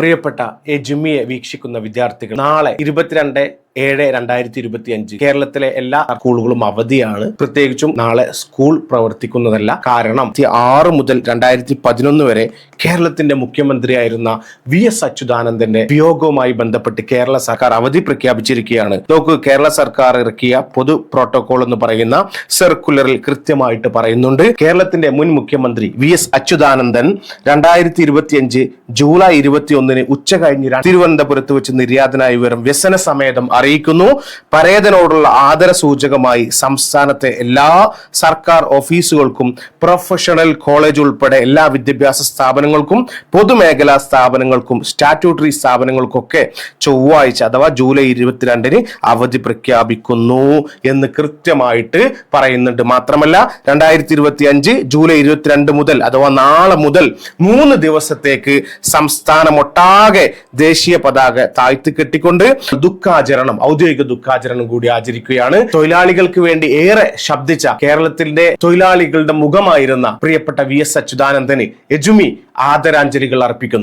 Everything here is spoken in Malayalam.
പ്രിയപ്പെട്ട എ ജുമ്മിയെ വീക്ഷിക്കുന്ന വിദ്യാർത്ഥികൾ നാളെ ഇരുപത്തിരണ്ട് ഏഴ് രണ്ടായിരത്തി ഇരുപത്തി അഞ്ച് കേരളത്തിലെ എല്ലാ സ്കൂളുകളും അവധിയാണ്. പ്രത്യേകിച്ചും നാളെ സ്കൂൾ പ്രവർത്തിക്കുന്നതല്ല. കാരണം ആറ് മുതൽ രണ്ടായിരത്തി പതിനൊന്ന് വരെ കേരളത്തിന്റെ മുഖ്യമന്ത്രിയായിരുന്ന വി എസ് അച്യുതാനന്ദന്റെ വിയോഗവുമായി ബന്ധപ്പെട്ട് കേരള സർക്കാർ അവധി പ്രഖ്യാപിച്ചിരിക്കുകയാണ്. നോക്കൂ കേരള സർക്കാർ ഇറക്കിയ പൊതു പ്രോട്ടോകോൾ എന്ന് പറയുന്ന സർക്കുലറിൽ കൃത്യമായിട്ട് പറയുന്നുണ്ട്. കേരളത്തിന്റെ മുൻ മുഖ്യമന്ത്രി വി എസ് അച്യുതാനന്ദൻ രണ്ടായിരത്തി ഇരുപത്തിയഞ്ച് ജൂലൈ ഇരുപത്തി ഒന്നിന് ഉച്ച കഴിഞ്ഞ് തിരുവനന്തപുരത്ത് വെച്ച് നിര്യാതനായ വിവരം വ്യസന സമേതം അറിയിക്കുന്നു. പരേതനോടുള്ള ആദര സൂചകമായി സംസ്ഥാനത്തെ എല്ലാ സർക്കാർ ഓഫീസുകൾക്കും പ്രൊഫഷണൽ കോളേജ് ഉൾപ്പെടെ എല്ലാ വിദ്യാഭ്യാസ സ്ഥാപനങ്ങൾക്കും പൊതുമേഖലാ സ്ഥാപനങ്ങൾക്കും സ്റ്റാറ്റ്യൂട്ടറി സ്ഥാപനങ്ങൾക്കൊക്കെ ചൊവ്വാഴ്ച അഥവാ ജൂലൈ ഇരുപത്തിരണ്ടിന് അവധി പ്രഖ്യാപിക്കുന്നു എന്ന് കൃത്യമായിട്ട് പറയുന്നുണ്ട്. മാത്രമല്ല രണ്ടായിരത്തി ഇരുപത്തി അഞ്ച് ജൂലൈ ഇരുപത്തിരണ്ട് മുതൽ അഥവാ നാളെ മുതൽ മൂന്ന് ദിവസത്തേക്ക് സംസ്ഥാനമൊട്ടാകെ ദേശീയ പതാക താഴ്ത്തി കെട്ടിക്കൊണ്ട് ദുഃഖാചരണം ഔദ്യോഗിക ദുഃഖാചരണം കൂടി ആചരിക്കുകയാണ്. തൊഴിലാളികൾക്ക് വേണ്ടി ഏറെ ശബ്ദിച്ച കേരളത്തിന്റെ തൊഴിലാളികളുടെ മുഖമായിരുന്ന പ്രിയപ്പെട്ട വി എസ് അച്യുതാനന്ദന് എജുമി ആദരാഞ്ജലികൾ അർപ്പിക്കുന്നു.